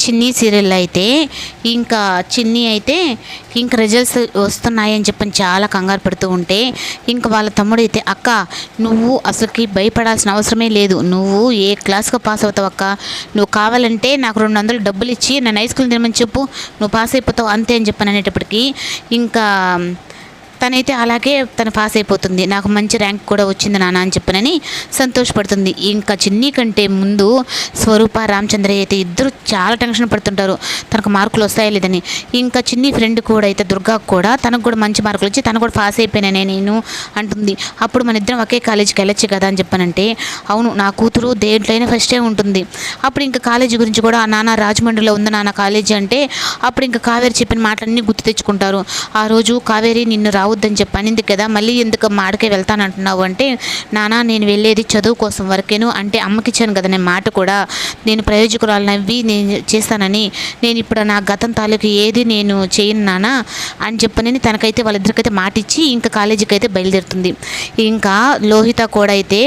చిన్ని సీరియల్ అయితే ఇంకా చిన్ని అయితే ఇంక రిజల్ట్స్ వస్తున్నాయని చెప్పని చాలా కంగారు పడుతూ ఉంటే ఇంకా వాళ్ళ తమ్ముడు అయితే అక్క నువ్వు అసలుకి భయపడాల్సిన అవసరమే లేదు. నువ్వు ఏ క్లాస్గా పాస్ అవుతావు అక్క? నువ్వు కావాలంటే నాకు రెండు వందలు డబ్బులు ఇచ్చి నన్ను హై స్కూల్ తినమని చెప్పు. నువ్వు పాస్ అయిపోతావు అంతే అని చెప్పని అనేటప్పటికీ ఇంకా తనైతే అలాగే తను పాస్ అయిపోతుంది. నాకు మంచి ర్యాంక్ కూడా వచ్చింది నాన్న అని చెప్పనని సంతోషపడుతుంది. ఇంకా చిన్ని కంటే ముందు స్వరూప రామచంద్రయ్య అయితే ఇద్దరు చాలా టెన్షన్ పడుతుంటారు. తనకు మార్కులు వస్తాయా లేదని. ఇంకా చిన్ని ఫ్రెండ్ కూడా అయితే దుర్గా కూడా తనకు కూడా మంచి మార్కులు వచ్చి తను కూడా పాస్ అయిపోయినానే నేను అంటుంది. అప్పుడు మన ఇద్దరం ఒకే కాలేజీకి వెళ్ళొచ్చు కదా అని చెప్పానంటే అవును నా కూతురు దేంట్లో అయినా ఫస్టే ఉంటుంది. అప్పుడు ఇంకా కాలేజీ గురించి కూడా "ఆ నాన్న రాజమండ్రిలో ఉంది నాన్న కాలేజీ అంటే అప్పుడు ఇంకా కావేరి చెప్పిన మాటలన్నీ గుర్తు తెచ్చుకుంటారు. ఆ రోజు కావేరి నిన్ను రావు రావద్దని చెప్పి అనింది కదా మళ్ళీ ఎందుకు మాటకే వెళ్తానంటున్నావు అంటే నానా నేను వెళ్ళేది చదువు కోసం వరకేను అంటే అమ్మకి ఇచ్చాను కదా నేను మాట కూడా. నేను ప్రయోజకురాలు నవ్వి నేను చేస్తానని. నేను ఇప్పుడు నా గతం తాలూకు ఏది నేను చేయను నానా అని చెప్పనని తనకైతే వాళ్ళిద్దరికైతే మాట ఇచ్చి ఇంకా కాలేజీకి అయితే బయలుదేరుతుంది. ఇంకా లోహిత కూడా అయితే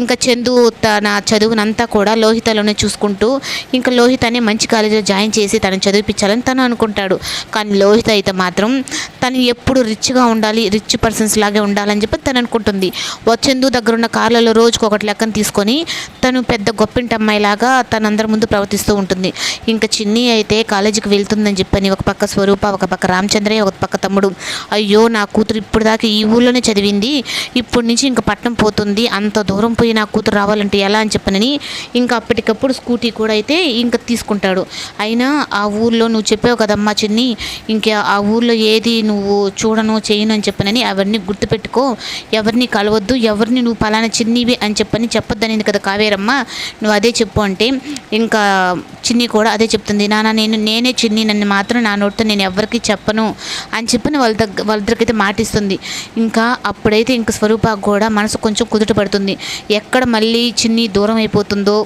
ఇంకా చందు తన చదువునంతా కూడా లోహితలోనే చూసుకుంటూ ఇంకా లోహితని మంచి కాలేజీలో జాయిన్ చేసి తను చదివిపించాలని తను అనుకుంటాడు. కానీ లోహిత అయితే మాత్రం తను ఎప్పుడు రిచ్గా ఉండాలి రిచ్ పర్సన్స్ లాగే ఉండాలని చెప్పి తను అనుకుంటుంది. ఓ దగ్గర ఉన్న కార్లలో రోజుకు ఒకటి లెక్కన తీసుకొని తను పెద్ద గొప్పింటి అమ్మాయిలాగా తను అందరి ముందు ప్రవర్తిస్తూ ఉంటుంది. ఇంకా చిన్ని అయితే కాలేజీకి వెళ్తుందని చెప్పని ఒక పక్క స్వరూప ఒక పక్క రామచంద్రయ్య ఒక పక్క తమ్ముడు. అయ్యో నా కూతురు ఇప్పుడు దాకా ఈ ఊళ్ళోనే చదివింది. ఇప్పటి నుంచి ఇంకా పట్నం పోతుంది. అంత దూరం పోయి నా కూతురు రావాలంటే ఎలా అని చెప్పనని ఇంకా అప్పటికప్పుడు స్కూటీ కూడా అయితే ఇంకా తీసుకుంటాడు. అయినా ఆ ఊర్లో నువ్వు చెప్పావు కదమ్మా చిన్ని ఇంకా ఆ ఊర్లో ఏది నువ్వు నువ్వు చూడను చేయను అని చెప్పనని అవన్నీ గుర్తుపెట్టుకో. ఎవరిని కలవద్దు ఎవరిని నువ్వు పలానా చిన్నివి అని చెప్పని చెప్పొద్దనింది కదా కావేరమ్మ. నువ్వు అదే చెప్పు అంటే ఇంకా చిన్ని కూడా అదే చెప్తుంది. నాన్న నేను నేనే చిన్ని నన్ను మాత్రం నా నోటితో నేను ఎవరికి చెప్పను అని చెప్పని వాళ్ళ దగ్గర వాళ్ళ దగ్గరకైతే మాటిస్తుంది. ఇంకా అప్పుడైతే ఇంక స్వరూప కూడా మనసు కొంచెం కుదుట పడుతుంది. ఎక్కడ మళ్ళీ చిన్ని దూరం అయిపోతుందో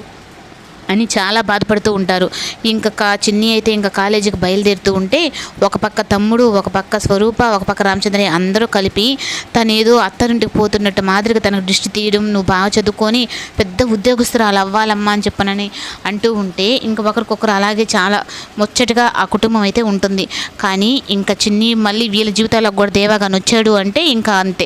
అని చాలా బాధపడుతూ ఉంటారు. ఇంకా కా చిన్ని అయితే ఇంకా కాలేజీకి బయలుదేరుతూ ఉంటే ఒక పక్క తమ్ముడు ఒక పక్క స్వరూప ఒక పక్క రామచంద్రయ్య అందరూ కలిపి తను ఏదో అత్తరింటికి పోతున్నట్టు మాదిరిగా తనకు దృష్టి తీయడం నువ్వు బాగా చదువుకొని పెద్ద ఉద్యోగస్తురాలు అవ్వాలమ్మా అని చెప్పనని అంటూ ఉంటే ఇంకా ఒకరికొకరు అలాగే చాలా ముచ్చటగా ఆ కుటుంబం అయితే ఉంటుంది. కానీ ఇంకా చిన్ని మళ్ళీ వీళ్ళ జీవితాలకు కూడా దేవాగాని వచ్చాడు అంటే ఇంకా అంతే.